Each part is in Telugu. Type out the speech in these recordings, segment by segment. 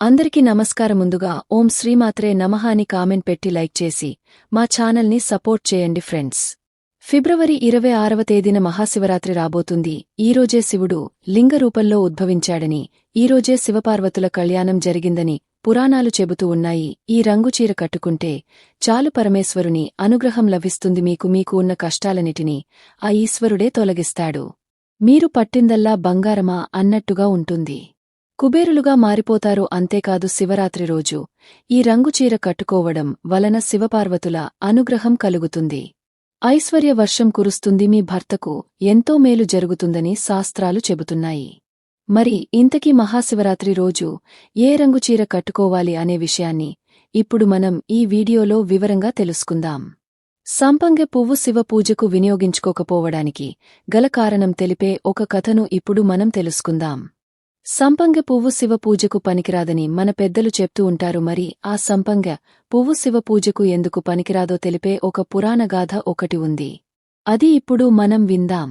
అందరికీ నమస్కారం ముందుగా ఓం శ్రీమాత్రే నమః అని కామెంట్ పెట్టి లైక్ చేసి మా ఛానల్ని సపోర్ట్ చేయండి ఫ్రెండ్స్. ఫిబ్రవరి ఇరవై ఆరవ తేదీన మహాశివరాత్రి రాబోతుంది. ఈరోజే శివుడు లింగ రూపంలో ఉద్భవించాడని ఈరోజే శివపార్వతుల కళ్యాణం జరిగిందని పురాణాలు చెబుతూ ఉన్నాయి. ఈ రంగుచీర కట్టుకుంటే చాలు పరమేశ్వరుని అనుగ్రహం లభిస్తుంది. మీకు మీకు ఉన్న కష్టాలన్నిటినీ ఆ ఈశ్వరుడే తొలగిస్తాడు. మీరు పట్టిందల్లా బంగారమా అన్నట్టుగా ఉంటుంది. కుబేరులుగా మారిపోతారు అంతేకాదు శివరాత్రి రోజు. ఈ రంగుచీర కట్టుకోవడం వలన శివపార్వతుల అనుగ్రహం కలుగుతుంది. ఐశ్వర్య వర్షం కురుస్తుంది మీ భర్తకు ఎంతో మేలు జరుగుతుందని శాస్త్రాలు చెబుతున్నాయి. మరి ఇంతకీ మహాశివరాత్రి రోజు ఏ రంగు చీర కట్టుకోవాలి అనే విషయాన్ని ఇప్పుడు మనం ఈ వీడియోలో వివరంగా తెలుసుకుందాం. సంపంగె పువ్వు శివ పూజకు వినియోగించుకోకపోవడానికి గల కారణం తెలిపే ఒక కథను ఇప్పుడు మనం తెలుసుకుందాం. సంపంగ పువ్వు శివ పూజకు పనికిరాదని మన పెద్దలు చెప్తూ ఉంటారు మరి ఆ సంపంగ పువ్వు శివ పూజకు ఎందుకు పనికిరాదో తెలిపే ఒక పురాణగాథ ఒకటి ఉంది. అది ఇప్పుడు మనం విందాం.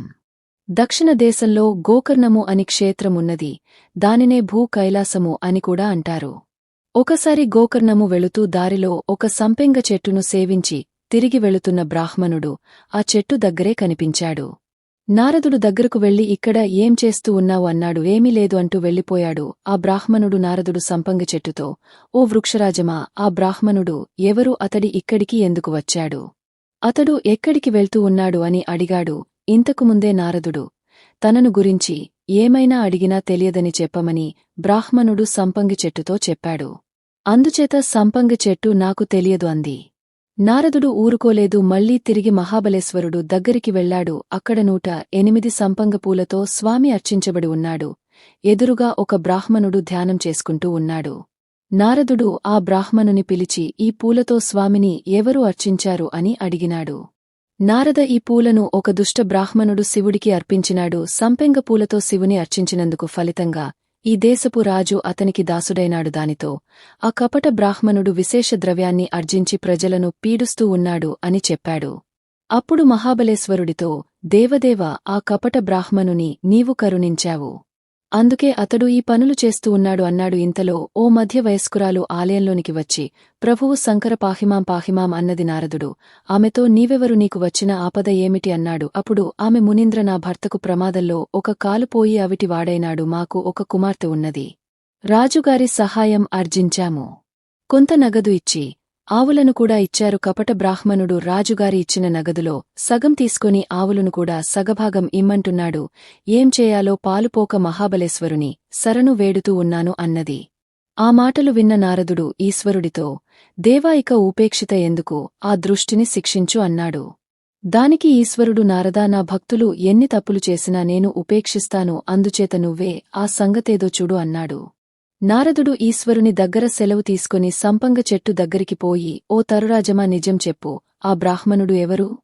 దక్షిణ దేశంలో గోకర్ణము అని క్షేత్రమున్నది దానినే భూ కైలాసము అని కూడా అంటారు. ఒకసారి గోకర్ణము వెళుతూ దారిలో ఒక సంపెంగ చెట్టును సేవించి తిరిగి వెళుతున్న బ్రాహ్మణుడు ఆ చెట్టు దగ్గరే కనిపించాడు. నారదుడు దగ్గరకు వెళ్ళి ఇక్కడ ఏం చేస్తూ ఉన్నావు అన్నాడు. ఏమీ లేదు అంటూ వెళ్ళిపోయాడు ఆ బ్రాహ్మణుడు నారదుడు సంపంగి చెట్టుతో ఓ వృక్షరాజమా ఆ బ్రాహ్మణుడు ఎవరు అతడి ఇక్కడికి ఎందుకు వచ్చాడు? అతడు ఎక్కడికి వెళ్తూ ఉన్నాడు? అని అడిగాడు. ఇంతకుముందే నారదుడు తనను గురించి ఏమైనా అడిగినా తెలియదని చెప్పమని బ్రాహ్మణుడు సంపంగి చెట్టుతో చెప్పాడు. అందుచేత సంపంగి చెట్టు నాకు తెలియదు అంది. నారదుడు ఊరుకోలేదు మళ్ళీ తిరిగి మహాబలేశ్వరుడు దగ్గరికి వెళ్ళాడు అక్కడ నూట ఎనిమిది సంపంగపూలతో స్వామి అర్చించబడి ఉన్నాడు. ఎదురుగా ఒక బ్రాహ్మణుడు ధ్యానం చేసుకుంటూ ఉన్నాడు. నారదుడు ఆ బ్రాహ్మణుని పిలిచి ఈ పూలతో స్వామిని ఎవరు అర్చించారు? అని అడిగినాడు. నారద ఈ పూలను ఒక దుష్ట బ్రాహ్మణుడు శివుడికి అర్పించినాడు. సంపెంగ పూలతో శివుని అర్చించినందుకు ఫలితంగా ఈ దేశపు రాజు అతనికి దాసుడైనాడు దానితో ఆ కపట బ్రాహ్మణుడు విశేష ద్రవ్యాన్ని అర్జించి ప్రజలను పీడుస్తూ ఉన్నాడు అని చెప్పాడు. అప్పుడు మహాబలేశ్వరుడితో దేవదేవ ఆ కపట బ్రాహ్మణుని నీవు కరుణించావు. అందుకే అతడు ఈ పనులు చేస్తూ ఉన్నాడు అన్నాడు ఇంతలో ఓ మధ్య వయస్కురాలు ఆలయంలోనికి వచ్చి ప్రభువు శంకర పాహిమాం పాహిమాం అన్నది నారదుడు ఆమెతో నీవెవరు నీకు వచ్చిన ఆపద ఏమిటి అన్నాడు. అప్పుడు ఆమె మునీంద్ర నా భర్తకు ప్రమాదంలో ఒక కాలుపోయి అవిటి వాడైనాడు మాకు ఒక కుమార్తె ఉన్నది. రాజుగారి సహాయం అర్జించాము. కొంత నగదు ఇచ్చి ఆవులను కూడా ఇచ్చారు కపట బ్రాహ్మణుడు రాజుగారి ఇచ్చిన నగదులో. సగం తీసుకుని ఆవులను కూడా సగభాగం ఇమ్మంటున్నాడు. ఏం చేయాలో పాలుపోక మహాబలేశ్వరుని శరణు వేడుతూ ఉన్నాను అన్నది. ఆ మాటలు విన్న నారదుడు ఈశ్వరుడితో దేవాయిక ఇక ఉపేక్షిత ఎందుకు? ఆ దృష్టిని శిక్షించు అన్నాడు. దానికి ఈశ్వరుడు నారదా నా భక్తులు ఎన్ని తప్పులు చేసినా నేను ఉపేక్షిస్తాను అందుచేత నువ్వే ఆ సంగతేదో చూడు అన్నాడు. నారదుడు ఈశ్వరుని దగ్గర సెలవు తీసుకుని సంపంగ చెట్టు దగ్గరికి పోయి ఓ తరురాజమా నిజం చెప్పు ఆ బ్రాహ్మణుడు ఎవరు?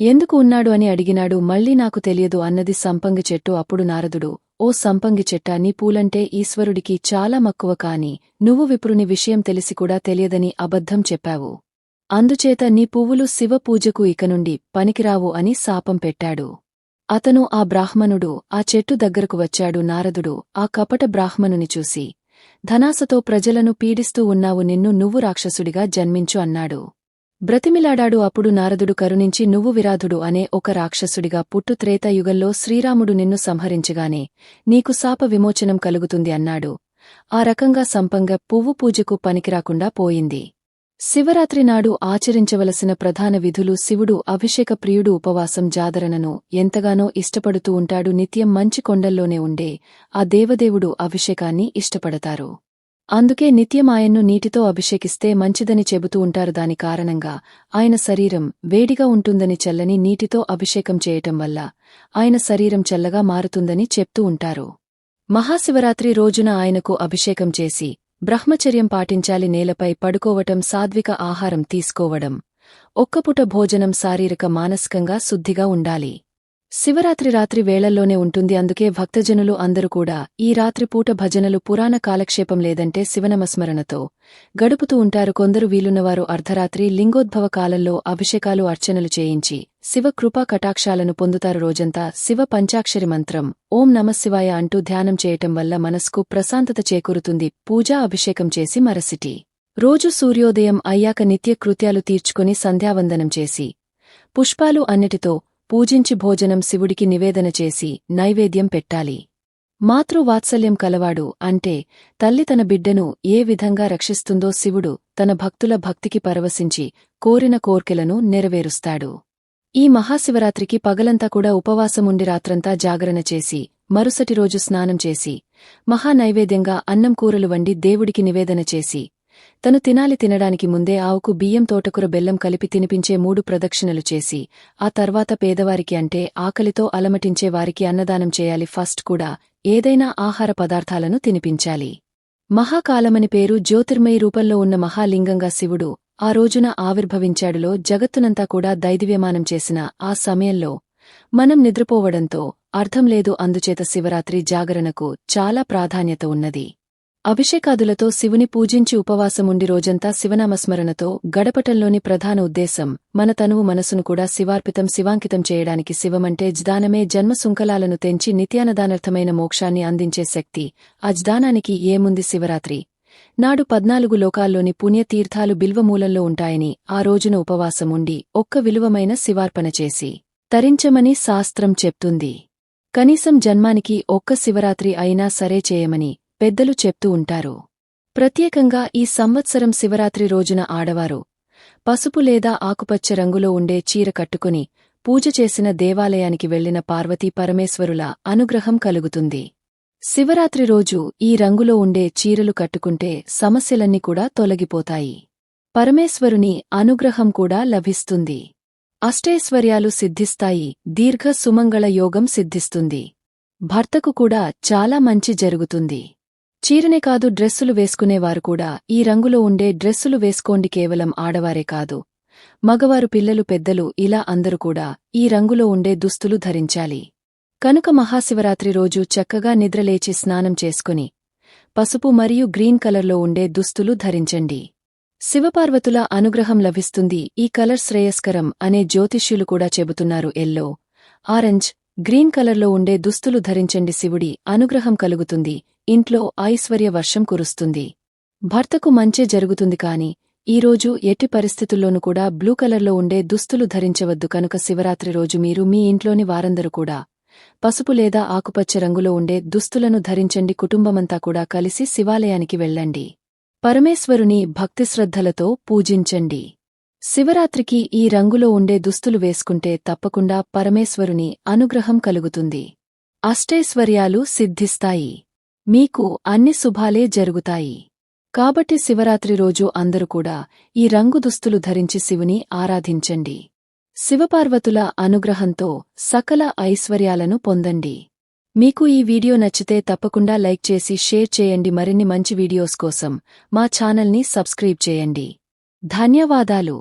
ఎందుకు ఉన్నాడు అని అడిగినాడు మళ్ళీ నాకు తెలియదు అన్నది సంపంగి చెట్టు అప్పుడు నారదుడు ఓ సంపంగి చెట్టా నీ పూలంటే ఈశ్వరుడికి చాలా మక్కువ కాని నువ్వు విప్రుని విషయం తెలిసి కూడా తెలియదని అబద్ధం చెప్పావు. అందుచేత నీ పువ్వులు శివపూజకు ఇకనుండి ఇక నుండి పనికిరావు అని శాపం పెట్టాడు. అతను ఆ బ్రాహ్మణుడు ఆ చెట్టు దగ్గరకు వచ్చాడు నారదుడు ఆ కపట బ్రాహ్మణుని చూసి ధనాసతో ప్రజలను పీడిస్తూ ఉన్నావు నిన్ను నువ్వు రాక్షసుడిగా జన్మించు అన్నాడు. బ్రతిమిలాడాడు అప్పుడు నారదుడు కరుణించి నువ్వు విరాధుడు అనే ఒక రాక్షసుడిగా పుట్టు త్రేతాయుగంలో శ్రీరాముడు నిన్ను సంహరించగానే నీకు శాప విమోచనం కలుగుతుంది అన్నాడు. ఆ రకంగా సంపంగ పువ్వు పూజకు పనికిరాకుండా పోయింది. శివరాత్రి నాడు ఆచరించవలసిన ప్రధాన విధులు శివుడు అభిషేక ప్రియుడు ఉపవాసం జాదరణను ఎంతగానో ఇష్టపడుతూ ఉంటాడు. నిత్యం మంచి కొండల్లోనే ఉండే ఆ దేవదేవుడు అభిషేకాన్ని ఇష్టపడతారు. అందుకే నిత్యం ఆయన్ను నీటితో అభిషేకిస్తే మంచిదని చెబుతూ ఉంటారు. దాని కారణంగా ఆయన శరీరం వేడిగా ఉంటుందని చల్లని నీటితో అభిషేకం చేయటం వల్ల ఆయన శరీరం చల్లగా మారుతుందని చెప్తూ ఉంటారు. మహాశివరాత్రి రోజున ఆయనకు అభిషేకం చేసి బ్రహ్మచర్యం పాటించాలి నేలపై పడుకోవటం సాద్విక ఆహారం తీసుకోవడం. ఒక్కపుట భోజనం శారీరక మానసికంగా శుద్ధిగా ఉండాలి. శివరాత్రి రాత్రి వేళల్లోనే ఉంటుంది. అందుకే భక్తజనులు అందరూ కూడా ఈ రాత్రిపూట భజనలు పురాణ కాలక్షేపం లేదంటే శివనమస్మరణతో గడుపుతూ ఉంటారు. కొందరు వీలున్నవారు అర్ధరాత్రి లింగోద్భవ కాలంలో అభిషేకాలు అర్చనలు చేయించి శివ కృపా కటాక్షాలను పొందుతారు. రోజంతా శివ పంచాక్షరి మంత్రం ఓం నమశివాయ అంటూ ధ్యానం చేయటం వల్ల మనస్కు ప్రశాంతత చేకూరుతుంది. పూజా అభిషేకం చేసి మరసిటి. రోజు సూర్యోదయం అయ్యాక నిత్య కృత్యాలు తీర్చుకుని సంధ్యావందనం చేసి పుష్పాలు అన్నిటితో పూజించి భోజనం శివుడికి నివేదన చేసి నైవేద్యం పెట్టాలి. మాతృవాత్సల్యం కలవాడు అంటే తల్లి తన బిడ్డను ఏ విధంగా రక్షిస్తుందో శివుడు తన భక్తుల భక్తికి పరవశించి కోరిన కోర్కెలను నెరవేరుస్తాడు. ఈ మహాశివరాత్రికి పగలంతా కూడా ఉపవాసముండి రాత్రంతా జాగరణ చేసి మరుసటి రోజు స్నానం చేసి మహానైవేద్యంగా అన్నం కూరలు వండి దేవుడికి నివేదన చేసి తను తినాలి తినడానికి ముందే ఆవుకు బియ్యం తోటకూర బెల్లం కలిపి తినిపించే మూడు ప్రదక్షిణలు చేసి ఆ తర్వాత పేదవారికి అంటే ఆకలితో అలమటించే వారికి అన్నదానం చేయాలి. ఫస్ట్ కూడా ఏదైనా ఆహార పదార్థాలను తినిపించాలి. మహాకాలమని పేరు జ్యోతిర్మయి రూపంలో ఉన్న మహాలింగంగా శివుడు ఆ రోజున ఆవిర్భవించాడులో జగత్తునంతా కూడా దైదివ్యమానం చేసిన ఆ సమయంలో మనం నిద్రపోవడంతో అర్థం లేదు. అందుచేత శివరాత్రి జాగరణకు చాలా ప్రాధాన్యత ఉన్నది. అభిషేకాదులతో శివుని పూజించి ఉపవాసముండి రోజంతా శివనామస్మరణతో గడపటంలోని ప్రధాన ఉద్దేశం మన తనువు మనసును కూడా శివార్పితం శివాంకితం చేయడానికి శివమంటే జ్దానమే జన్మసుంకలాలను తెంచి నిత్యానదానర్థమైన మోక్షాన్ని అందించే శక్తి అజ్దానానికి ఏముంది శివరాత్రి? నాడు పద్నాలుగు లోకాల్లోని పుణ్యతీర్థాలు బిల్వమూలంలో ఉంటాయని ఆ రోజున ఉపవాసముండి ఒక్క విలువమైన శివార్పణ చేసి తరించమని శాస్త్రం చెప్తుంది. కనీసం జన్మానికి ఒక్క శివరాత్రి అయినా సరే చేయమని పెద్దలు చెప్తూ ఉంటారు. ప్రత్యేకంగా ఈ సంవత్సరం శివరాత్రి రోజున ఆడవారు పసుపు లేదా ఆకుపచ్చ రంగులో ఉండే చీర కట్టుకుని పూజ చేసిన దేవాలయానికి వెళ్ళిన పార్వతీ పరమేశ్వరుల అనుగ్రహం కలుగుతుంది. శివరాత్రి రోజు ఈ రంగులో ఉండే చీరలు కట్టుకుంటే సమస్యలన్నీ కూడా తొలగిపోతాయి. పరమేశ్వరుని అనుగ్రహం కూడా లభిస్తుంది. అష్టైశ్వర్యాలు సిద్ధిస్తాయి దీర్ఘ సుమంగళ యోగం సిద్ధిస్తుంది. భర్తకు కూడా చాలా మంచి జరుగుతుంది. చీరనే కాదు డ్రెస్సులు వేసుకునేవారు కూడా. ఈ రంగులో ఉండే డ్రెస్సులు వేసుకోండి కేవలం ఆడవారే కాదు. మగవారు పిల్లలు పెద్దలు ఇలా అందరూ కూడా ఈ రంగులో ఉండే దుస్తులు ధరించాలి. కనుక మహాశివరాత్రి రోజు చక్కగా నిద్రలేచి స్నానం చేసుకుని పసుపు మరియు గ్రీన్ కలర్లో ఉండే దుస్తులు ధరించండి. శివపార్వతుల అనుగ్రహం లభిస్తుంది. ఈ కలర్ శ్రేయస్కరం అనే జ్యోతిష్యులు కూడా చెబుతున్నారు ఎల్లో ఆరెంజ్ గ్రీన్ కలర్లో ఉండే దుస్తులు ధరించండి శివుడి అనుగ్రహం కలుగుతుంది. ఇంట్లో ఐశ్వర్య వర్షం కురుస్తుంది. భర్తకు మంచే జరుగుతుంది కాని ఈరోజు ఎట్టి పరిస్థితుల్లోనూ కూడా బ్లూ కలర్లో ఉండే దుస్తులు ధరించవద్దు కనుక శివరాత్రి రోజు మీరు మీ ఇంట్లోని వారందరూ కూడా పసుపు లేదా ఆకుపచ్చ రంగులో ఉండే దుస్తులను ధరించండి కుటుంబమంతా కూడా కలిసి శివాలయానికి వెళ్ళండి. పరమేశ్వరుని భక్తిశ్రద్ధలతో పూజించండి. శివరాత్రికి ఈ రంగులో ఉండే దుస్తులు వేసుకుంటే తప్పకుండా పరమేశ్వరుని అనుగ్రహం కలుగుతుంది. అష్టైశ్వర్యాలు సిద్ధిస్తాయి. మీకు అన్ని శుభాలే జరుగుతాయి. కాబట్టి శివరాత్రి రోజు అందరూ కూడా ఈ రంగు దుస్తులు ధరించి శివుని ఆరాధించండి. శివపార్వతుల అనుగ్రహంతో సకల ఐశ్వర్యాలను పొందండి. మీకు ఈ వీడియో నచ్చితే తప్పకుండా లైక్ చేసి షేర్ చేయండి. మరిన్ని మంచి వీడియోస్ కోసం మా ఛానల్ని సబ్స్క్రైబ్ చేయండి. ధన్యవాదాలు.